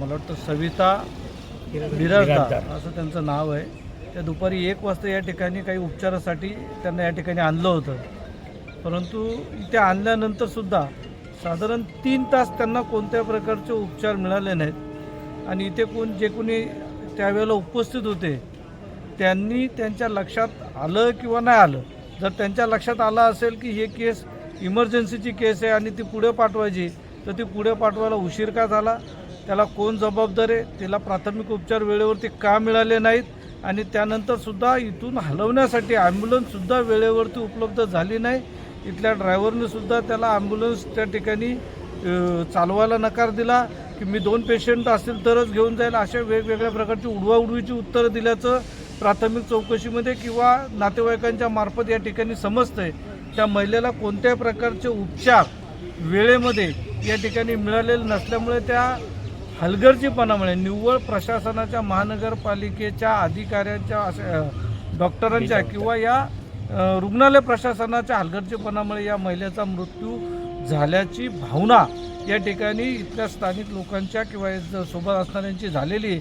मला वाटतं सविता बिराजदार असं त्यांचं नाव आहे. त्या दुपारी एक वाजता या ठिकाणी काही उपचारासाठी त्यांना या ठिकाणी आणलं होतं. परंतु इथे आणल्यानंतर सुद्धा साधारण तीन तास त्यांना कोणत्या प्रकारचे उपचार मिळाले नाहीत. आणि इथे कोण जे कोणी त्यावेळेला उपस्थित होते त्यांनी त्यांच्या लक्षात आलं किंवा नाही आलं. जर त्यांच्या लक्षात आलं असेल की हे केस इमर्जन्सीची केस आहे आणि ती पुढे पाठवायची तर ती पुढे पाठवायला उशीर का झाला? त्याला कोण जबाबदार आहे? त्याला प्राथमिक उपचार वेळेवरती का मिळाले नाहीत? आणि त्यानंतरसुद्धा इथून हलवण्यासाठी ॲम्ब्युलन्ससुद्धा वेळेवरती उपलब्ध झाली नाही. इथल्या ड्रायव्हरनेसुद्धा त्याला ॲम्ब्युलन्स त्या ठिकाणी चालवायला नकार दिला. की मी दोन पेशंट असतील तरच घेऊन जाईल. अशा वेगवेगळ्या प्रकारची उडवाउडवीची उत्तरं दिल्याचं प्राथमिक चौकशीमध्ये किंवा नातेवाईकांच्या मार्फत या ठिकाणी समजतंय. त्या महिलेला कोणत्याही प्रकारचे उपचार वेळेमध्ये या ठिकाणी मिळालेले नसल्यामुळे त्या हलगर्जीपणामुळे निव्वळ प्रशासनाच्या महानगरपालिकेच्या अधिकाऱ्यांच्या डॉक्टरांच्या किंवा या रुग्णालय प्रशासनाच्या हलगर्जीपणामुळे या महिलेचा मृत्यू झाल्याची भावना या ठिकाणी इथल्या स्थानिक लोकांच्या किंवा सोबत असणाऱ्यांची झालेली